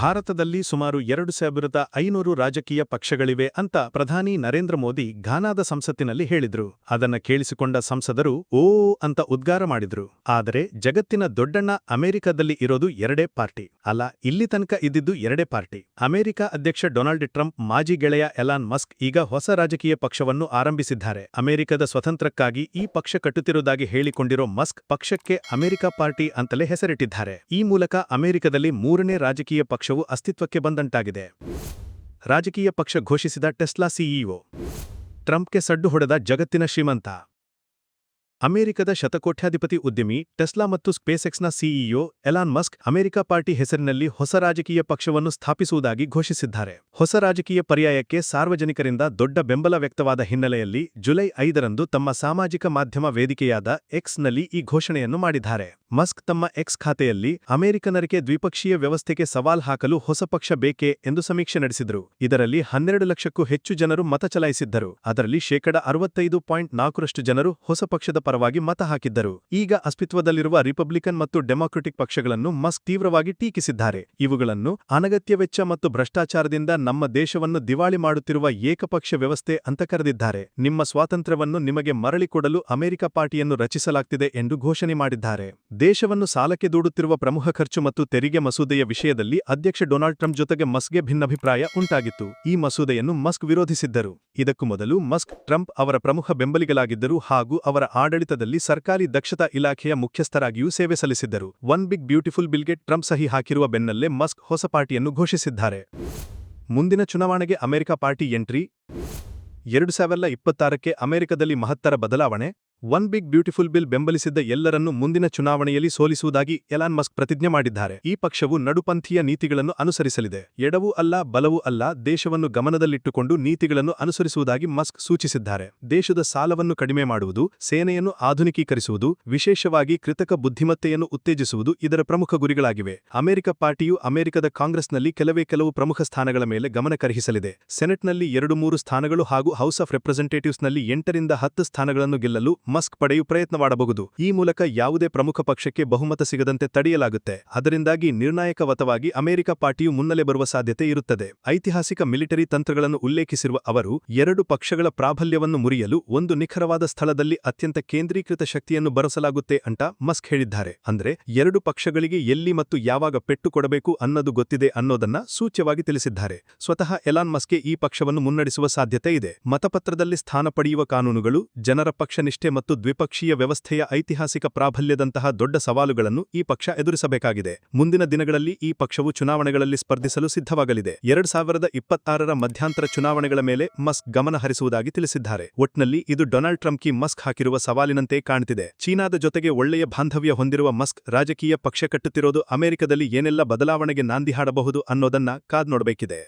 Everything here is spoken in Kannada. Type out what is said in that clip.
ಭಾರತದಲ್ಲಿ ಸುಮಾರು ಎರಡು ಸಾವಿರದ ಐನೂರು ರಾಜಕೀಯ ಪಕ್ಷಗಳಿವೆ ಅಂತ ಪ್ರಧಾನಿ ನರೇಂದ್ರ ಮೋದಿ ಘಾನಾದ ಸಂಸತ್ತಿನಲ್ಲಿ ಹೇಳಿದ್ರು. ಅದನ್ನ ಕೇಳಿಸಿಕೊಂಡ ಸಂಸದರು, ಓ, ಅಂತ ಉದ್ಗಾರ ಮಾಡಿದ್ರು. ಆದರೆ ಜಗತ್ತಿನ ದೊಡ್ಡಣ್ಣ ಅಮೆರಿಕದಲ್ಲಿ ಇರೋದು ಎರಡೇ ಪಾರ್ಟಿ. ಅಲ್ಲ, ಇಲ್ಲಿ ತನಕ ಇದ್ದಿದ್ದು ಎರಡೇ ಪಾರ್ಟಿ. ಅಮೆರಿಕ ಅಧ್ಯಕ್ಷ ಡೊನಾಲ್ಡ್ ಟ್ರಂಪ್, ಮಾಜಿ ಗೆಳೆಯ ಎಲಾನ್ ಮಸ್ಕ್ ಈಗ ಹೊಸ ರಾಜಕೀಯ ಪಕ್ಷವನ್ನು ಆರಂಭಿಸಿದ್ದಾರೆ. ಅಮೆರಿಕದ ಸ್ವತಂತ್ರಕ್ಕಾಗಿ ಈ ಪಕ್ಷ ಕಟ್ಟುತ್ತಿರುವುದಾಗಿ ಹೇಳಿಕೊಂಡಿರೋ ಮಸ್ಕ್ ಪಕ್ಷಕ್ಕೆ ಅಮೆರಿಕ ಪಾರ್ಟಿ ಅಂತಲೇ ಹೆಸರಿಟ್ಟಿದ್ದಾರೆ. ಈ ಮೂಲಕ ಅಮೆರಿಕದಲ್ಲಿ ಮೂರನೇ ರಾಜಕೀಯ ಪಕ್ಷವು ಅಸ್ತಿತ್ವಕ್ಕೆ ಬಂದಂಟಾಗಿದೆ ರಾಜಕೀಯ ಪಕ್ಷ ಘೋಷಿಸಿದ ಟೆಸ್ಲಾ ಸಿಇಒ ಟ್ರಂಪ್ಗೆ ಸಡ್ಡು ಹೊಡೆದ ಜಗತ್ತಿನ ಶ್ರೀಮಂತ. ಅಮೆರಿಕದ ಶತಕೋಟ್ಯಾಧಿಪತಿ ಉದ್ಯಮಿ, ಟೆಸ್ಲಾ ಮತ್ತು ಸ್ಪೇಸೆಕ್ಸ್ನ CEO Elon Musk America party ಹೆಸರಿನಲ್ಲಿ ಹೊಸ ರಾಜಕೀಯ ಪಕ್ಷವನ್ನು ಸ್ಥಾಪಿಸುವುದಾಗಿ ಘೋಷಿಸಿದ್ದಾರೆ. ಹೊಸ ರಾಜಕೀಯ ಪರ್ಯಾಯಕ್ಕೆ ಸಾರ್ವಜನಿಕರಿಂದ ದೊಡ್ಡ ಬೆಂಬಲ ವ್ಯಕ್ತವಾದ ಹಿನ್ನೆಲೆಯಲ್ಲಿ ಜುಲೈ ಐದರಂದು ತಮ್ಮ ಸಾಮಾಜಿಕ ಮಾಧ್ಯಮ ವೇದಿಕೆಯಾದ ಎಕ್ಸ್ನಲ್ಲಿ ಈ ಘೋಷಣೆಯನ್ನು ಮಾಡಿದ್ದಾರೆ. ಮಸ್ಕ್ ತಮ್ಮ ಎಕ್ಸ್ ಖಾತೆಯಲ್ಲಿ, ಅಮೆರಿಕನರಿಗೆ ದ್ವಿಪಕ್ಷೀಯ ವ್ಯವಸ್ಥೆಗೆ ಸವಾಲ್ ಹಾಕಲು ಹೊಸ ಪಕ್ಷ ಬೇಕೇ ಎಂದು ಸಮೀಕ್ಷೆ ನಡೆಸಿದರು. ಇದರಲ್ಲಿ ಹನ್ನೆರಡು ಲಕ್ಷಕ್ಕೂ ಹೆಚ್ಚು ಜನರು ಮತ ಚಲಾಯಿಸಿದ್ದರು. ಅದರಲ್ಲಿ ಶೇಕಡ ಅರವತ್ತೈದು ಪಾಯಿಂಟ್ ನಾಲ್ಕರಷ್ಟು ಜನರು ಹೊಸ ಪಕ್ಷದ ಪರವಾಗಿ ಮತ ಹಾಕಿದ್ದರು. ಈಗ ಅಸ್ತಿತ್ವದಲ್ಲಿರುವ ರಿಪಬ್ಲಿಕನ್ ಮತ್ತು ಡೆಮಾಕ್ರೆಟಿಕ್ ಪಕ್ಷಗಳನ್ನು ಮಸ್ಕ್ ತೀವ್ರವಾಗಿ ಟೀಕಿಸಿದ್ದಾರೆ. ಇವುಗಳನ್ನು ಅನಗತ್ಯ ವೆಚ್ಚ ಮತ್ತು ಭ್ರಷ್ಟಾಚಾರದಿಂದ ನಮ್ಮ ದೇಶವನ್ನು ದಿವಾಳಿ ಮಾಡುತ್ತಿರುವ ಏಕಪಕ್ಷ ವ್ಯವಸ್ಥೆ ಅಂತ ಕರೆದಿದ್ದಾರೆ. ನಿಮ್ಮ ಸ್ವಾತಂತ್ರ್ಯವನ್ನು ನಿಮಗೆ ಮರಳಿ ಕೊಡಲು ಅಮೆರಿಕ ಪಾರ್ಟಿಯನ್ನು ರಚಿಸಲಾಗ್ತಿದೆ ಎಂದು ಘೋಷಣೆ ಮಾಡಿದ್ದಾರೆ. ದೇಶವನ್ನು ಸಾಲಕ್ಕೆ ದೂಡುತ್ತಿರುವ ಪ್ರಮುಖ ಖರ್ಚು ಮತ್ತು ತೆರಿಗೆ ಮಸೂದೆಯ ವಿಷಯದಲ್ಲಿ ಅಧ್ಯಕ್ಷ ಡೊನಾಲ್ಡ್ ಟ್ರಂಪ್ ಜೊತೆಗೆ ಮಸ್ಗೆ ಭಿನ್ನಾಭಿಪ್ರಾಯ ಉಂಟಾಗಿತ್ತು. ಈ ಮಸೂದೆಯನ್ನು ಮಸ್ಕ್ ವಿರೋಧಿಸಿದ್ದರು. ಇದಕ್ಕೂ ಮೊದಲು ಮಸ್ಕ್, ಟ್ರಂಪ್ ಅವರ ಪ್ರಮುಖ ಬೆಂಬಲಿಗಳಾಗಿದ್ದರು ಹಾಗೂ ಅವರ ಆಡಳಿತದಲ್ಲಿ ಸರ್ಕಾರಿ ದಕ್ಷತಾ ಇಲಾಖೆಯ ಮುಖ್ಯಸ್ಥರಾಗಿಯೂ ಸೇವೆ ಸಲ್ಲಿಸಿದ್ದರು. ಒನ್ ಬಿಗ್ ಬ್ಯೂಟಿಫುಲ್ ಬಿಲ್ಗೆ ಟ್ರಂಪ್ ಸಹಿ ಹಾಕಿರುವ ಬೆನ್ನಲ್ಲೇ ಮಸ್ಕ್ ಹೊಸ ಪಾರ್ಟಿಯನ್ನು ಘೋಷಿಸಿದ್ದಾರೆ. ಮುಂದಿನ ಚುನಾವಣೆಗೆ ಅಮೆರಿಕ ಪಾರ್ಟಿ ಎಂಟ್ರಿ. ಎರಡು ಸಾವಿರದ ಇಪ್ಪತ್ತಾರಕ್ಕೆ ಅಮೆರಿಕದಲ್ಲಿ ಮಹತ್ತರ ಬದಲಾವಣೆ. ಒನ್ ಬಿಗ್ ಬ್ಯೂಟಿಫುಲ್ ಬಿಲ್ ಬೆಂಬಲಿಸಿದ್ದ ಎಲ್ಲರನ್ನೂ ಮುಂದಿನ ಚುನಾವಣೆಯಲ್ಲಿ ಸೋಲಿಸುವುದಾಗಿ ಎಲಾನ್ ಮಸ್ಕ್ ಪ್ರತಿಜ್ಞೆ ಮಾಡಿದ್ದಾರೆ. ಈ ಪಕ್ಷವು ನಡುಪಂಥೀಯ ನೀತಿಗಳನ್ನು ಅನುಸರಿಸಲಿದೆ. ಎಡವೂ ಅಲ್ಲ, ಬಲವೂ ಅಲ್ಲ, ದೇಶವನ್ನು ಗಮನದಲ್ಲಿಟ್ಟುಕೊಂಡು ನೀತಿಗಳನ್ನು ಅನುಸರಿಸುವುದಾಗಿ ಮಸ್ಕ್ ಸೂಚಿಸಿದ್ದಾರೆ. ದೇಶದ ಸಾಲವನ್ನು ಕಡಿಮೆ ಮಾಡುವುದು, ಸೇನೆಯನ್ನು ಆಧುನಿಕೀಕರಿಸುವುದು, ವಿಶೇಷವಾಗಿ ಕೃತಕ ಬುದ್ಧಿಮತ್ತೆಯನ್ನು ಉತ್ತೇಜಿಸುವುದು ಇದರ ಪ್ರಮುಖ ಗುರಿಗಳಾಗಿವೆ. ಅಮೆರಿಕ ಪಾರ್ಟಿಯು ಅಮೆರಿಕದ ಕಾಂಗ್ರೆಸ್ನಲ್ಲಿ ಕೆಲವೇ ಕೆಲವು ಪ್ರಮುಖ ಸ್ಥಾನಗಳ ಮೇಲೆ ಗಮನ ಕರಹಿಸಲಿದೆ. ಸೆನೆಟ್ನಲ್ಲಿ ಎರಡು ಮೂರು ಸ್ಥಾನಗಳು ಹಾಗೂ ಹೌಸ್ ಆಫ್ ರೆಪ್ರೆಸೆಂಟೇಟಿವ್ಸ್ನಲ್ಲಿ ಎಂಟರಿಂದ ಹತ್ತು ಸ್ಥಾನಗಳನ್ನು ಗೆಲ್ಲಲು ಮಸ್ಕ್ ಪಡೆಯು ಪ್ರಯತ್ನ ಮಾಡಬಹುದು ಈ ಮೂಲಕ ಯಾವುದೇ ಪ್ರಮುಖ ಪಕ್ಷಕ್ಕೆ ಬಹುಮತ ಸಿಗದಂತೆ ತಡೆಯಲಾಗುತ್ತೆ. ಅದರಿಂದಾಗಿ ನಿರ್ಣಾಯಕವತವಾಗಿ ಅಮೆರಿಕ ಪಾರ್ಟಿಯು ಮುನ್ನಲೆ ಬರುವ ಸಾಧ್ಯತೆ ಇರುತ್ತದೆ. ಐತಿಹಾಸಿಕ ಮಿಲಿಟರಿ ತಂತ್ರಗಳನ್ನು ಉಲ್ಲೇಖಿಸಿರುವ ಅವರು, ಎರಡು ಪಕ್ಷಗಳ ಪ್ರಾಬಲ್ಯವನ್ನು ಮುರಿಯಲು ಒಂದು ನಿಖರವಾದ ಸ್ಥಳದಲ್ಲಿ ಅತ್ಯಂತ ಕೇಂದ್ರೀಕೃತ ಶಕ್ತಿಯನ್ನು ಬರಸಲಾಗುತ್ತೆ ಅಂತ ಮಸ್ಕ್ ಹೇಳಿದ್ದಾರೆ. ಅಂದ್ರೆ, ಎರಡು ಪಕ್ಷಗಳಿಗೆ ಎಲ್ಲಿ ಮತ್ತು ಯಾವಾಗ ಪೆಟ್ಟು ಕೊಡಬೇಕು ಅನ್ನೋದು ಗೊತ್ತಿದೆ ಅನ್ನೋದನ್ನ ಸೂಚ್ಯವಾಗಿ ತಿಳಿಸಿದ್ದಾರೆ. ಸ್ವತಃ ಎಲಾನ್ ಮಸ್ಕೆ ಈ ಪಕ್ಷವನ್ನು ಮುನ್ನಡೆಸುವ ಸಾಧ್ಯತೆ ಇದೆ. ಮತಪತ್ರದಲ್ಲಿ ಸ್ಥಾನ ಪಡೆಯುವ ಕಾನೂನುಗಳು ಜನರ ಪಕ್ಷನಿಷ್ಠೆ ಮತ್ತು ದ್ವಿಪಕ್ಷೀಯ ವ್ಯವಸ್ಥೆಯ ಐತಿಹಾಸಿಕ ಪ್ರಾಬಲ್ಯದಂತಹ ದೊಡ್ಡ ಸವಾಲುಗಳನ್ನು ಈ ಪಕ್ಷ ಎದುರಿಸಬೇಕಾಗಿದೆ. ಮುಂದಿನ ದಿನಗಳಲ್ಲಿ ಈ ಪಕ್ಷವು ಚುನಾವಣೆಗಳಲ್ಲಿ ಸ್ಪರ್ಧಿಸಲು ಸಿದ್ಧವಾಗಲಿದೆ. ಎರಡ್ ಸಾವಿರದ ಇಪ್ಪತ್ತಾರರ ಮಧ್ಯಂತರ ಚುನಾವಣೆಗಳ ಮೇಲೆ ಮಸ್ಕ್ ಗಮನ ಹರಿಸುವುದಾಗಿ ತಿಳಿಸಿದ್ದಾರೆ. ಒಟ್ನಲ್ಲಿ ಇದು ಡೊನಾಲ್ಡ್ ಟ್ರಂಪ್ಗೆ ಮಸ್ಕ್ ಹಾಕಿರುವ ಸವಾಲಿನಂತೆ ಕಾಣ್ತಿದೆ. ಚೀನಾದ ಜೊತೆಗೆ ಒಳ್ಳೆಯ ಬಾಂಧವ್ಯ ಹೊಂದಿರುವ ಮಸ್ಕ್ ರಾಜಕೀಯ ಪಕ್ಷ ಕಟ್ಟುತ್ತಿರೋದು ಅಮೆರಿಕದಲ್ಲಿ ಏನೆಲ್ಲ ಬದಲಾವಣೆಗೆ ನಾಂದಿ ಹಾಡಬಹುದು ಅನ್ನೋದನ್ನ ಕಾದ್ ನೋಡಬೇಕಿದೆ.